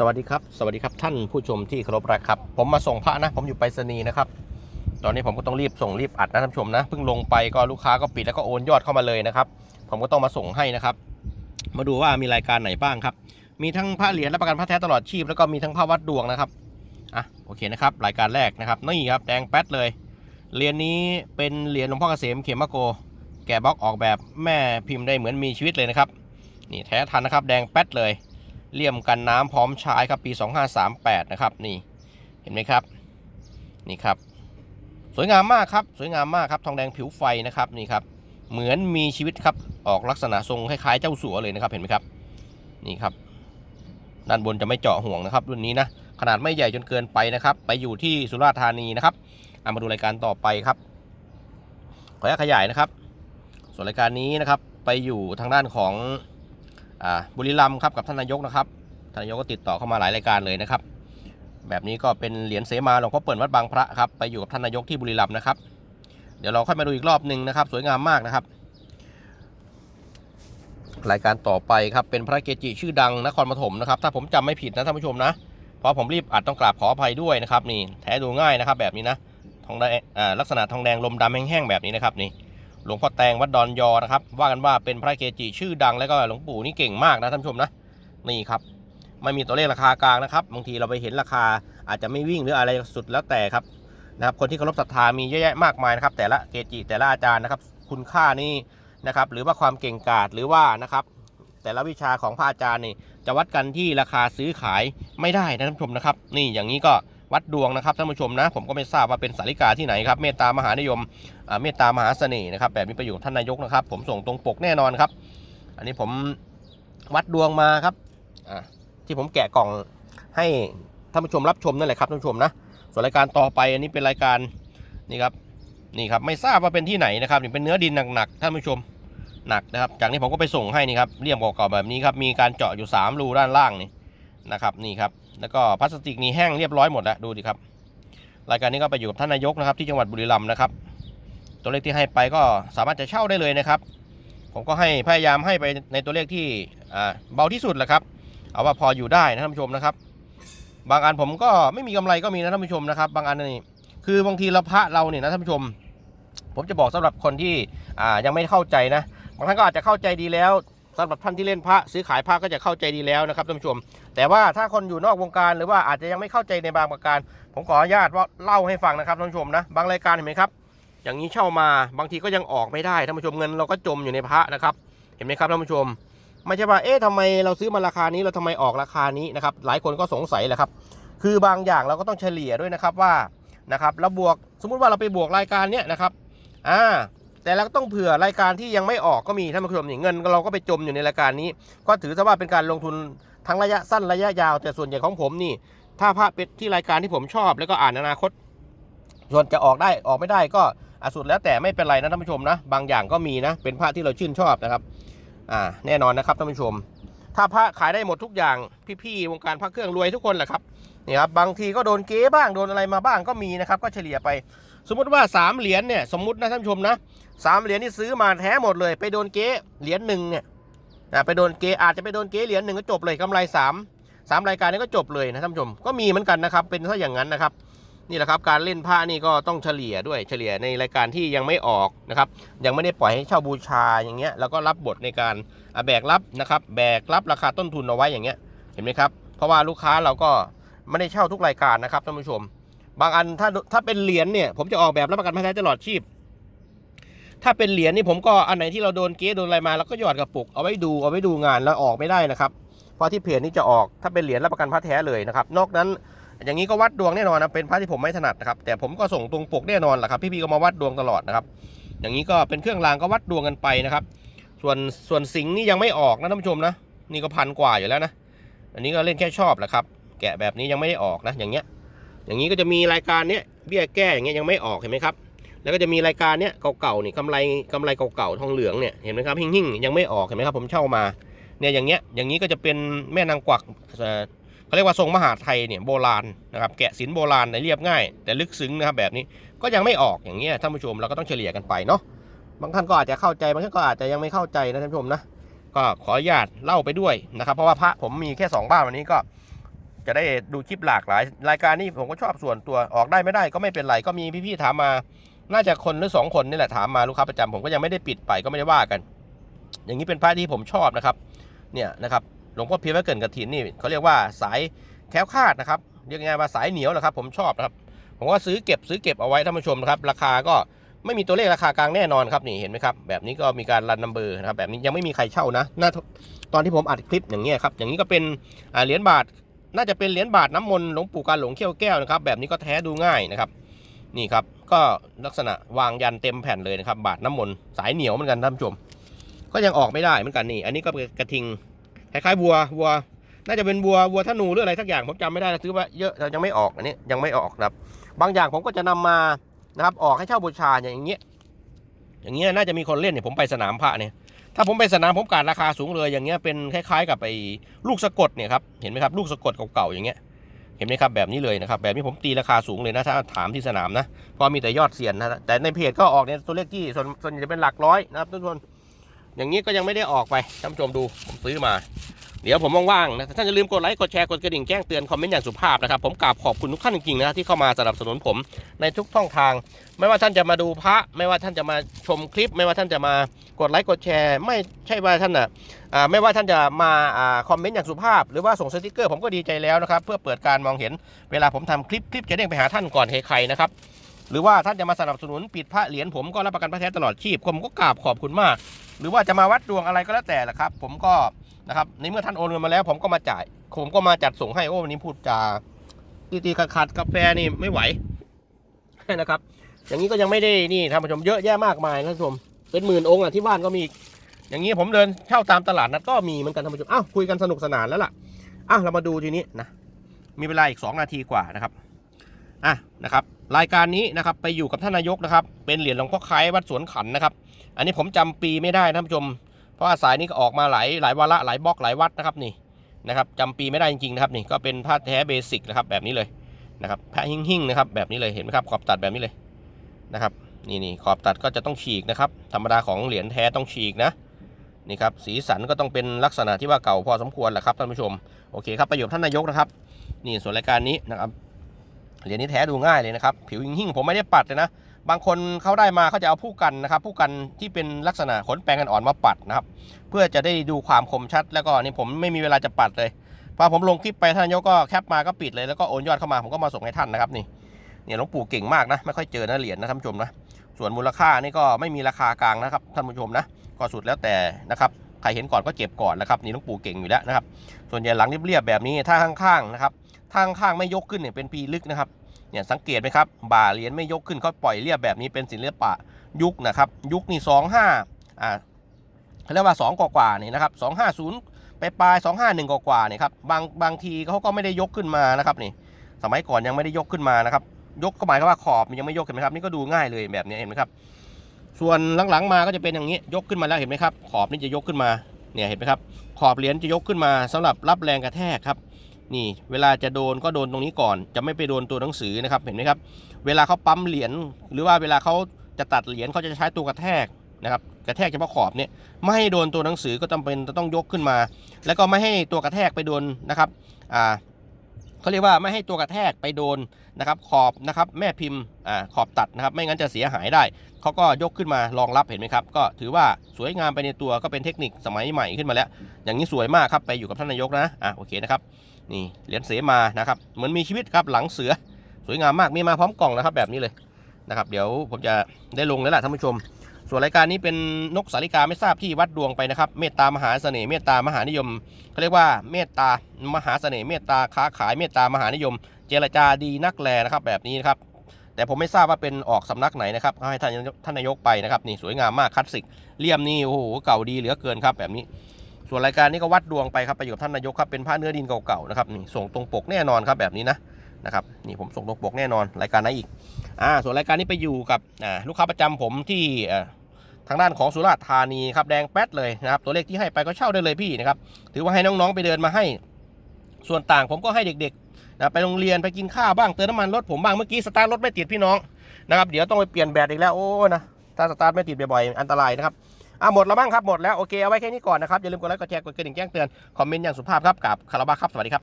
สวัสดีครับ สวัสดีครับท่านผู้ชมที่เคารพรักครับ ผมมาส่งพระนะ ผมอยู่ไปรษณีย์นะครับ ตอนนี้ผมก็ต้องรีบส่งรีบอัดนะท่านผู้ชมนะ เพิ่งลงไปก็ลูกค้าก็ปิดแล้วก็โอนยอดเข้ามาเลยนะครับ ผมก็ต้องมาส่งให้นะครับ มาดูว่ามีรายการไหนบ้างครับ มีทั้งพระเหรียญและประกันพระแท้ตลอดชีพ แล้วก็มีทั้งพระวัดดวงนะครับ อะโอเคนะครับ รายการแรกนะครับ นี่ครับแดงแป๊ดเลย เหรียญนี้เป็นเหรียญหลวงพ่อเกษมเขมโก แกะบล็อกออกแบบแม่พิมพ์ได้เหมือนมีชีวิตเลยนะครับ นี่แท้ทันนะครับ แดงแป๊ดเลย เลี่ยมกันน้ำพร้อมใช้ครับปี 2538 นะครับนี่เห็นไหมครับนี่ครับ สวยงามมากครับสวยงามมากครับทองแดงผิวไฟนะครับนี่ครับเหมือนมีชีวิตครับออกลักษณะทรงคล้ายๆเจ้าสัวเลยนะครับเห็นไหมครับนี่ครับ ด้านบนจะไม่เจาะห่วงนะครับรุ่นนี้นะขนาดไม่ใหญ่จนเกินไปนะครับ ไปอยู่ที่สุราษฎร์ธานีนะครับเอามาดูรายการต่อไปครับขออนุญาตขยายนะครับ ส่วนรายการนี้นะครับไปอยู่ทางด้านของ บุรีรัมย์ครับกับท่านนายกนะครับท่านนายกก็ติดต่อเข้ามาหลายรายการเลยนะครับ แบบนี้ก็เป็นเหรียญเสมาหลวงพ่อเปิ่นวัดบางพระครับไปอยู่กับท่านนายกที่บุรีรัมย์นะครับ เดี๋ยวเราค่อยมาดูอีกรอบหนึ่งนะครับ สวยงามมากนะครับ รายการต่อไปครับเป็นพระเกจิชื่อดังนครปฐมนะครับ ถ้าผมจำไม่ผิดนะท่านผู้ชมนะเพราะผมรีบอัดต้องกราบขออภัยด้วยนะครับนี่แท้ดูง่ายนะครับ แบบนี้นะทองแดงอ่าลักษณะทองแดงลมดำแห้งๆแบบนี้นะครับนี่ หลวงพ่อแตงวัดดอนยอนะครับ ว่ากันว่าเป็นพระเกจิชื่อดังแล้วก็หลวงปู่นี่เก่งมากนะท่านผู้ชมนะนี่ครับไม่มีตัวเลขราคากลางนะครับบางทีเราไปเห็นราคาอาจจะไม่วิ่งหรืออะไรสุดแล้วแต่ครับนะครับ คนที่เคารพศรัทธามีเยอะแยะมากมายนะครับ แต่ละเกจิแต่ละอาจารย์นะครับ คุณค่านี่นะครับ หรือว่าความเก่งกาจหรือว่านะครับ แต่ละวิชาของพระอาจารย์นี่จะวัดกันที่ราคาซื้อขายไม่ได้นะท่านผู้ชมนะครับ นี่อย่างนี้ก็ วัดดวงนะครับท่านผู้ชมนะผมก็ไม่ทราบว่าเป็นสาริกาที่ไหนครับเมตตามหานิยมอ่าเมตตามหาเสน่ห์นะครับแบบนี้ประโยชน์ท่านนายกนะครับ ผมส่งตรงปกแน่นอนครับ อันนี้ผมวัดดวงมาครับอ่าที่ผมแกะกล่องให้ท่านผู้ชมรับชมนั่นแหละครับท่านผู้ชมนะส่วนรายการต่อไปอันนี้เป็นรายการนี่ครับนี่ครับไม่ทราบว่าเป็นที่ไหนนะครับนี่เป็นเนื้อดินหนักๆท่านผู้ชมหนักนะครับ จากนี้ผมก็ไปส่งให้นี่ครับเลี่ยมเก่าๆแบบนี้ครับมีการเจาะอยู่ 3 รูด้านล่างนี่ นะครับนี่ครับแล้วก็พลาสติกนี่แห้งเรียบร้อยหมดแล้วดูดิครับรายการนี้ก็ไปอยู่กับท่านนายกนะครับที่จังหวัดบุรีรัมย์นะครับ ตัวเลขที่ให้ไปก็สามารถจะเช่าได้เลยนะครับ ผมก็ให้พยายามให้ไปในตัวเลขที่เบาที่สุดแหละครับ เอาว่าพออยู่ได้นะท่านผู้ชมนะครับ บางอันผมก็ไม่มีกำไรก็มีนะท่านผู้ชมนะครับ บางอันนี่คือบางทีเราพระเราเนี่ยนะท่านผู้ชม ผมจะบอกสำหรับคนที่ยังไม่เข้าใจนะบางท่านก็อาจจะเข้าใจดีแล้ว สำหรับท่านที่เล่นพระซื้อขายพระก็จะเข้าใจดีแล้วนะครับท่านผู้ชม แต่ว่าถ้าคนอยู่นอกวงการหรือว่าอาจจะยังไม่เข้าใจในบางประการ ผมขออนุญาตว่าเล่าให้ฟังนะครับท่านผู้ชมนะบางรายการเห็นไหมครับ อย่างนี้เช่ามาบางทีก็ยังออกไม่ได้ท่านผู้ชมเงินเราก็จมอยู่ในพระนะครับ เห็นไหมครับท่านผู้ชมไม่ใช่ว่าเอ๊ะทำไมเราซื้อมาราคานี้เราทำไมออกราคานี้นะครับหลายคนก็สงสัยแหละครับ คือบางอย่างเราก็ต้องเฉลี่ยด้วยนะครับว่านะครับเราบวกสมมุติว่าเราไปบวกรายการเนี้ยนะครับอ่า แต่เราก็ต้องเผื่อรายการที่ยังไม่ออกก็มีท่านผู้ชมนี่เงินเราก็ไปจมอยู่ในรายการนี้ ก็ถือซะว่าเป็นการลงทุนทั้งระยะสั้นระยะยาว แต่ส่วนใหญ่ของผมนี่ ถ้าพระเป็นที่รายการที่ผมชอบ แล้วก็อ่านอนาคต ส่วนจะออกได้ออกไม่ได้ก็อสุดแล้วแต่ไม่เป็นไรนะท่านผู้ชมนะบางอย่างก็มีนะ เป็นพระที่เราชื่นชอบนะครับอ่าแน่นอนนะครับท่านผู้ชม ถ้าพระขายได้หมดทุกอย่างพี่ๆวงการพระเครื่องรวยทุกคนแหละครับนี่ครับบางทีก็โดนเก๊บ้างโดนอะไรมาบ้างก็มีนะครับ ก็เฉลี่ยไป สมมติว่าสามเหรียญเนี่ยสมมตินะท่านผู้ชมนะสามเหรียญที่ซื้อมาแท้หมดเลย ไปโดนเก๊เหรียญหนึ่งเนี่ยไปโดนเก๊อาจจะไปโดนเก๊เหรียญหนึ่งก็จบเลยกำไรสามสามรายการนี้ก็จบเลยนะท่านผู้ชมก็มีเหมือนกันนะครับ เป็นถ้าอย่างนั้นนะครับนี่แหละครับการเล่นผ้านี่ก็ต้องเฉลี่ยด้วยเฉลี่ยในรายการที่ยังไม่ออกนะครับยังไม่ได้ปล่อยให้เช่าบูชาอย่างเงี้ยแล้วก็รับบทในการอะแบกรับนะครับแบกรับราคาต้นทุนเอาไว้อย่างเงี้ยเห็นไหมครับเพราะว่าลูกค้าเราก็ไม่ได้เช่าทุกรายการนะครับท่านผู้ชม บางอันถ้าถ้าเป็นเหรียญเนี่ยผมจะออกแบบรับประกันแท้ตลอดชีพ ถ้าเป็นเหรียญนี่ผมก็อันไหนที่เราโดนเก๊โดนอะไรมาเราก็หยอดกระปุกเอาไว้ดูเอาไว้ดูงานแล้วออกไม่ได้นะครับ เพราะที่เพจนี้จะออกถ้าเป็นเหรียญรับประกันพระแท้เลยนะครับ นอกนั้นอย่างนี้ก็วัดดวงแน่นอนนะเป็นพระที่ผมไม่ถนัดนะครับแต่ผมก็ส่งตรงปกแน่นอนแหละครับพี่ๆก็มาวัดดวงตลอดนะครับ อย่างนี้ก็เป็นเครื่องรางก็วัดดวงกันไปนะครับ ส่วนส่วนสิงห์นี่ยังไม่ออกนะท่านผู้ชมนะนี่ก็พันกว่าอยู่แล้วนะ อันนี้ก็เล่นแค่ชอบแหละครับ แกะแบบนี้ยังไม่ได้ออกนะ อย่างเงี้ย อย่างนี้ก็จะมีรายการเนี้ยเบี้ยแก้อย่างเงี้ยยังไม่ออกเห็นไหมครับ แล้วก็จะมีรายการเนี้ยเก่าๆนี่กำไรกำไรเก่าๆทองเหลืองเนี่ยเห็นไหมครับหิ่งๆยังไม่ออกเห็นไหมครับผมเช่ามาเนี่ยอย่างเงี้ยอย่างนี้ก็จะเป็นแม่นางกวักเขาเรียกว่าทรงมหาไทยเนี่ยโบราณนะครับแกะศิลป์โบราณในเรียบง่าย แต่ลึกซึ้งนะครับแบบนี้ก็ยังไม่ออกอย่างเงี้ยท่านผู้ชมเราก็ต้องเฉลี่ยกันไปเนาะบางท่านก็อาจจะเข้าใจบางท่านก็อาจจะยังไม่เข้าใจนะท่านผู้ชมนะก็ขออนุญาตเล่าไปด้วยนะครับ เพราะว่าพระผมมีแค่สองบ้านวันนี้ก็ จะได้ดูคลิปหลากหลาย รายการนี้ผมก็ชอบส่วนตัวออกได้ไม่ได้ก็ไม่เป็นไรก็มีพี่ๆถามมา น่าจะคนหรือสองคนนี่แหละถามมาลูกค้าประจำผมก็ยังไม่ได้ปิดไปก็ไม่ได้ว่ากัน อย่างนี้เป็นพระที่ผมชอบนะครับ เนี่ยนะครับหลวงพ่อเพียรวัดเกินกระถินนี่เขาเรียกว่าสายแควคาดนะครับเรียกง่ายๆว่าสายเหนียวแหละครับ ผมชอบนะครับ ผมก็ซื้อเก็บซื้อเก็บเอาไว้ท่านผู้ชมนะครับ ราคาก็ไม่มีตัวเลขราคากลางแน่นอนครับนี่เห็นไหมครับแบบนี้ก็มีการรันนัมเบอร์นะครับแบบนี้ยังไม่มีใครเช่านะนาตอนที่ผมอัดคลิปอย่างเงี้ยครับอย่างนี้ก็เป็นเหรียญบาท น่าจะเป็นเหรียญบาทน้ำมนต์หลวงปู่กาหลงเขี้ยวแก้วนะครับแบบนี้ก็แท้ดูง่ายนะครับ นี่ครับก็ลักษณะวางยันเต็มแผ่นเลยนะครับ บาทน้ำมนต์สายเหนียวเหมือนกันท่านผู้ชม ก็ยังออกไม่ได้เหมือนกันนี่ อันนี้ก็เป็นกระทิงคล้ายๆวัววัว น่าจะเป็นวัววัวธนูหรืออะไรสักอย่างผมจำไม่ได้นะซื้อว่าเยอะแต่ยังไม่ออกอันนี้ยังไม่ออกนะครับ บางอย่างผมก็จะนำมานะครับออกให้เช่าบูชาอย่างเงี้ยอย่างเงี้ยน่าจะมีคนเล่นเนี่ยผมไปสนามพระเนี่ย ถ้าผมไปสนามผมการราคาสูงเลยอย่างเงี้ยเป็นคล้ายๆ กับไอ้ลูกสะกดเนี่ยครับเห็นไหมครับลูกสะกดเก่าๆอย่างเงี้ยเห็นไหมครับแบบนี้เลยนะครับแบบนี้ผมตีราคาสูงเลยนะถ้าถามที่สนามนะเพราะมีแต่ยอดเสียนนะแต่ในเพจก็ออกเนี่ยตัวเลขที่ส่วนส่วนจะเป็นหลักร้อยนะครับทุกคนอย่างนี้ก็ยังไม่ได้ออกไปท่านผู้ชมดูผมซื้อมา เดี๋ยวผมว่างๆนะท่านอย่าลืมกดไลค์กดแชร์กดกระดิ่งแจ้งเตือนคอมเมนต์อย่างสุภาพนะครับผมกราบขอบคุณทุกท่านจริงๆนะที่เข้ามาสนับสนุนผมในทุกช่องทาง ไม่ว่าท่านจะมาดูพระ ไม่ว่าท่านจะมาชมคลิป ไม่ว่าท่านจะมากดไลค์กดแชร์ ไม่ใช่ว่าท่านอะอ่าไม่ว่าท่านจะมาอ่าคอมเมนต์อย่างสุภาพ หรือว่าส่งสติกเกอร์ผมก็ดีใจแล้วนะครับเพื่อเปิดการมองเห็นเวลาผมทำคลิปคลิปจะเด้งไปหาท่านก่อนใครๆนะครับหรือว่าท่านจะมาสนับสนุนปิดพระเหรียญผมก็รับประกันพระแท้ตลอดชีพผมก็กราบขอบคุณมาก หรือว่าจะมาวัดดวงอะไรก็แล้วแต่ละครับ ผมก็ นะครับในเมื่อท่านโอนเงินมาแล้ว ผมก็มาจ่าย ผมก็มาจัดส่งให้โอ้วันนี้พูดจาตีตีขาดขาดกาแฟนี่ไม่ไหวนะครับ อย่างนี้ก็ยังไม่ได้นี่ท่านผู้ชมเยอะแยะมากมายนะท่านผู้ชมเป็นหมื่นองค์อะที่บ้านก็มี อย่างนี้ผมเดินเช่าตามตลาดนัดก็มีเหมือนกันท่านผู้ชมอ้าวคุยกันสนุกสนานแล้วล่ะอ้าวเรามาดูทีนี้นะมีเวลาอีก 2 นาทีกว่านะครับอะนะครับ รายการนี้นะครับไปอยู่กับท่านนายกนะครับ เป็นเหรียญหลวงพ่อคล้ายวัดสวนขันนะครับ อันนี้ผมจำปีไม่ได้ท่านผู้ชม เพราะว่าสายนี้ก็ออกมาหลายหลายวาระหลายบล็อกหลายวัดนะครับนี่นะครับจำปีไม่ได้จริงๆนะครับนี่ก็เป็นผ้าแท้เบสิกนะครับแบบนี้เลยนะครับผ้าหิ่งๆนะครับแบบนี้เลยเห็นไหมครับขอบตัดแบบนี้เลยนะครับนี่นี่ขอบตัดก็จะต้องฉีกนะครับธรรมดาของเหรียญแท้ต้องฉีกนะนี่ครับสีสันก็ต้องเป็นลักษณะที่ว่าเก่าพอสมควรแหละครับท่านผู้ชมโอเคครับประโยชน์ท่านนายกนะครับ นี่ส่วนรายการนี้นะครับเหรียญนี้แท้ดูง่ายเลยนะครับ ผิวหิ่งๆผมไม่ได้ปัดเลยนะ บางคนเขาได้มาเขาจะเอาผู้กันนะครับ ผู้กันที่เป็นลักษณะขนแปลงกันอ่อนมาปัดนะครับ เพื่อจะได้ดูความคมชัด แล้วก็นี่ผมไม่มีเวลาจะปัดเลยพอผมลงคลิปไปท่านนายกก็แคปมาก็ปิดเลยแล้วก็โอนยอดเข้ามาผมก็มาส่งให้ท่านนะครับนี่เนี่ยหลวงปู่เก่งมากนะไม่ค่อยเจอนะเหรียญนะท่านผู้ชมนะส่วนมูลค่านี่ก็ไม่มีราคากลางนะครับท่านผู้ชมนะก็สุดแล้วแต่นะครับใครเห็นก่อนก็เก็บก่อนนะครับนี่หลวงปู่เก่งอยู่แล้วนะครับ ส่วนใหญ่หลังเรียบๆแบบนี้ถ้าข้างๆนะครับถ้าข้างๆไม่ยกขึ้นเนี่ยเป็นปีลึกนะครับ เนี่ยสังเกตไหมครับบ่าเหรียญไม่ยกขึ้นเขาปล่อยเรียบแบบนี้เป็นศิลปะยุคนะครับยุคนี่สองห้าอ่าเขาเรียกว่าสองกว่านี่นะครับสองห้าศูนย์ไปปลายสองห้าหนึ่งกว่านี่ครับบางบางทีเขาก็ไม่ได้ยกขึ้นมานะครับนี่สมัยก่อนยังไม่ได้ยกขึ้นมานะครับยกก็หมายความว่าขอบมันยังไม่ยกเห็นไหมครับนี่ก็ดูง่ายเลยแบบนี้เห็นไหมครับส่วนหลังๆมาก็จะเป็นอย่างนี้ยกขึ้นมาแล้วเห็นไหมครับขอบนี่จะยกขึ้นมาเนี่ยเห็นไหมครับขอบเหรียญจะยกขึ้นมาสำหรับรับแรงกระแทกครับ นี่เวลาจะโดนก็โดนตรงนี้ก่อน จะไม่ไปโดนตัวหนังสือนะครับเห็นไหมครับ เวลาเขาปั๊มเหรียญหรือว่าเวลาเขาจะตัดเหรียญเขาจะใช้ตัวกระแทกนะครับกระแทกเฉพาะขอบเนี่ยไม่ให้โดนตัวหนังสือก็จำเป็นจะต้องยกขึ้นมา แล้วก็ไม่ให้ตัวกระแทกไปโดนนะครับอ่าเขาเรียกว่าไม่ให้ตัวกระแทกไปโดนนะครับขอบนะครับแม่พิมพ์อ่าขอบตัดนะครับไม่งั้นจะเสียหายได้เขาก็ยกขึ้นมารองรับเห็นไหมครับ ก็ถือว่าสวยงามไปในตัวก็เป็นเทคนิคสมัยใหม่ขึ้นมาแล้ว อย่างนี้สวยมากครับไปอยู่กับท่านนายกนะอะโอเคนะครับ นี่เหรียญเสมานะครับเหมือนมีชีวิตครับหลังเสือสวยงามมากมีมาพร้อมกล่องนะครับแบบนี้เลยนะครับเดี๋ยวผมจะได้ลงแล้วล่ะท่านผู้ชม ส่วนรายการนี้เป็นนกสาลิกาไม่ทราบที่วัดดวงไปนะครับ เมตตามหาเสน่ห์เมตตามหานิยมเขาเรียกว่าเมตตามหาเสน่ห์เมตตาค้าขายเมตตามหานิยม เจรจาดีนักแลนะครับแบบนี้นะครับแต่ผมไม่ทราบว่าเป็นออกสำนักไหนนะครับให้ท่านท่านนายกไปนะครับนี่สวยงามมากคลาสสิกเลี่ยมนี่โอ้โหเก่าดีเหลือเกินครับแบบนี้ ส่วนรายการนี้ก็วัดดวงไปครับไปอยู่กับท่านนายกครับเป็นผ้าเนื้อดินเก่าๆนะครับนี่ส่งตรงปกแน่นอนครับแบบนี้นะนะครับนี่ผมส่งตรงปกแน่นอนรายการไหนอีกอ่าส่วนรายการนี้ไปอยู่กับอ่าลูกค้าประจำผมที่อ่อทางด้านของสุราษฎร์ธานีครับแดงแป๊ดเลยนะครับตัวเลขที่ให้ไปก็เช่าได้เลยพี่นะครับถือว่าให้น้องๆไปเดินมาให้ ส่วนต่างผมก็ให้เด็กๆนะไปโรงเรียนไปกินข้าวบ้างเติมน้ำมันรถผมบ้างเมื่อกี้สตาร์ทรถไม่ติดพี่น้องนะครับเดี๋ยวต้องไปเปลี่ยนแบตอีกแล้วโอ้นะถ้าสตาร์ทไม่ติดบ่อยๆอันตรายนะครับ อะหมดแล้วบ้างครับหมดแล้วโอเคเอาไว้แค่นี้ก่อนนะครับอย่าลืมกดไลค์กดแชร์กดกระดิ่งแจ้งเตือนคอมเมนต์อย่างสุภาพครับกับคาราบาครับสวัสดีครับ